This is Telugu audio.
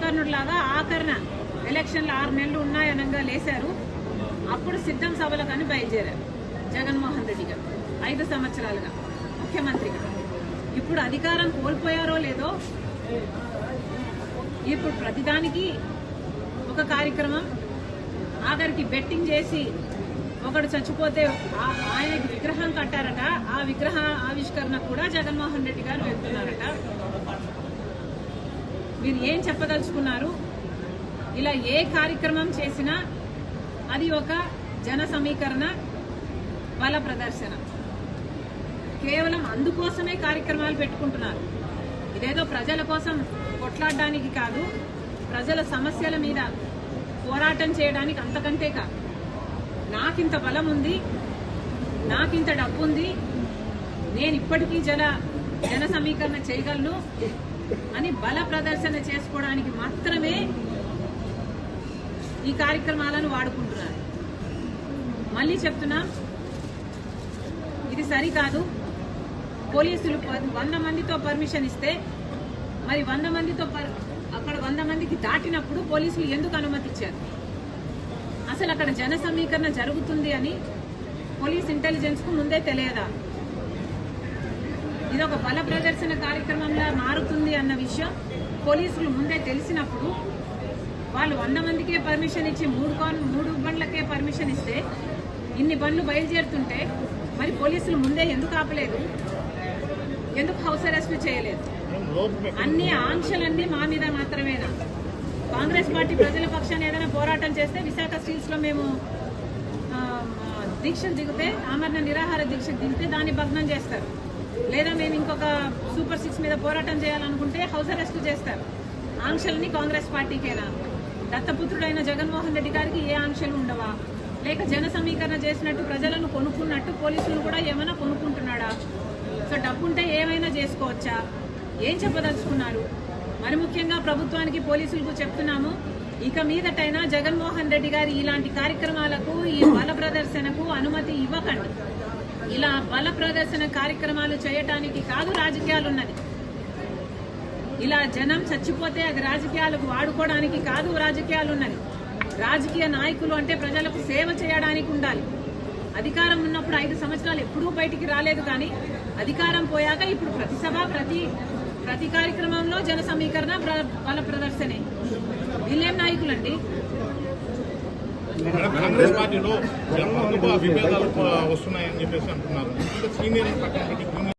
కుంభకర్ణుడిలాగా ఆఖరణ ఎలక్షన్లు ఆరు నెలలు ఉన్నాయనగా లేశారు. అప్పుడు సిద్ధం సభలకు అని బయలుదేరారు జగన్మోహన్ రెడ్డి గారు. ఐదు సంవత్సరాలుగా ముఖ్యమంత్రిగా. ఇప్పుడు అధికారం కోల్పోయారో లేదో ఇప్పుడు ప్రతిదానికి ఒక కార్యక్రమం. ఆఖరికి బెట్టింగ్ చేసి ఒకడు చచ్చిపోతే ఆ- ఆయనకి విగ్రహం కట్టారట. ఆ విగ్రహ ఆవిష్కరణ కూడా జగన్మోహన్ రెడ్డి గారు వెళ్తున్నారట. మీరు ఏం చెప్పదలుచుకున్నారు? ఇలా ఏ కార్యక్రమం చేసినా అది ఒక జన సమీకరణ బల ప్రదర్శన. కేవలం అందుకోసమే కార్యక్రమాలు పెట్టుకుంటున్నారు. ఇదేదో ప్రజల కోసం కొట్లాడడానికి కాదు ప్రజల సమస్యల మీద పోరాటం చేయడానికి అంతకంటే కాదు. నాకింత బలం ఉంది నాకింత డబ్బు ఉంది నేను ఇప్పటికీ జన జన సమీకరణ చేయగలను అని బల ప్రదర్శన చేసుకోవడానికి మాత్రమే ఈ కార్యక్రమాలను వాడుకుంటున్నారు. మళ్ళీ చెప్తున్నా ఇది సరికాదు. పోలీసులు వంద మందితో పర్మిషన్ ఇస్తే మరి వంద మందితో పర్- అక్కడ వంద మందికి దాటినప్పుడు పోలీసులు ఎందుకు అనుమతి ఇచ్చారు అసలు అక్కడ జన సమీకరణ జరుగుతుంది అని పోలీస్ ఇంటెలిజెన్స్కు ముందే తెలియదా? ఇది ఒక బల ప్రదర్శన కార్యక్రమంలా మారుతుంది అన్న విషయం పోలీసులు ముందే తెలిసినప్పుడు వాళ్ళు వంద మందికే పర్మిషన్ ఇచ్చి మూడు కాన్- మూడు బండ్లకే పర్మిషన్ ఇస్తే ఇన్ని బండ్లు బయలుదేరుతుంటే మరి పోలీసులు ముందే ఎందుకు ఆపలేదు? ఎందుకు హౌస్ అరెస్ట్ చేయలేదు? అన్ని ఆంక్షలన్నీ మా మీద మాత్రమేనా? కాంగ్రెస్ పార్టీ ప్రజల పక్షాన్ని ఏదైనా పోరాటం చేస్తే విశాఖ స్టీల్స్లో మేము దీక్ష దిగితే ఆమరణ నిరాహార దీక్ష దిగితే దాన్ని భగ్నం చేస్తారు. లేదా మేము ఇంకొక సూపర్ సిక్స్ మీద పోరాటం చేయాలనుకుంటే హౌస్ అరెస్ట్ చేస్తారు. ఆంక్షలని కాంగ్రెస్ పార్టీకేనా? దత్తపుత్రుడైన జగన్మోహన్ రెడ్డి గారికి ఏ ఆంక్షలు ఉండవా? లేక జన సమీకరణ చేసినట్టు ప్రజలను కొనుక్కున్నట్టు పోలీసులు కూడా ఏమైనా కొనుక్కుంటున్నాడా? సో డబ్బుంటే ఏమైనా చేసుకోవచ్చా? ఏం చెప్పదలుచుకున్నారు? మరి ముఖ్యంగా ప్రభుత్వానికి పోలీసులకు చెప్తున్నాము ఇక మీదటైనా జగన్మోహన్ రెడ్డి గారి ఇలాంటి కార్యక్రమాలకు ఈ బల ప్రదర్శనకు అనుమతి ఇవ్వకండి. ఇలా బల ప్రదర్శన కార్యక్రమాలు చేయటానికి కాదు రాజకీయాలున్నది ఇలా జనం చచ్చిపోతే అది రాజకీయాలకు వాడుకోవడానికి కాదు రాజకీయాలు ఉన్నది రాజకీయ నాయకులు అంటే ప్రజలకు సేవ చేయడానికి ఉండాలి. అధికారం ఉన్నప్పుడు ఐదు సంవత్సరాలు ఎప్పుడూ బయటికి రాలేదు కానీ అధికారం పోయాక ఇప్పుడు ప్రతి సభ ప్రతి ప్రతి కార్యక్రమంలో జన సమీకరణ ప్ర- బల ప్రదర్శనే వీళ్ళేం నాయకులండి? కాంగ్రెస్ పార్టీలో జన్మ విభేదాలు వస్తున్నాయని చెప్పేసి అంటున్నారు. సీనియర్ పక్కన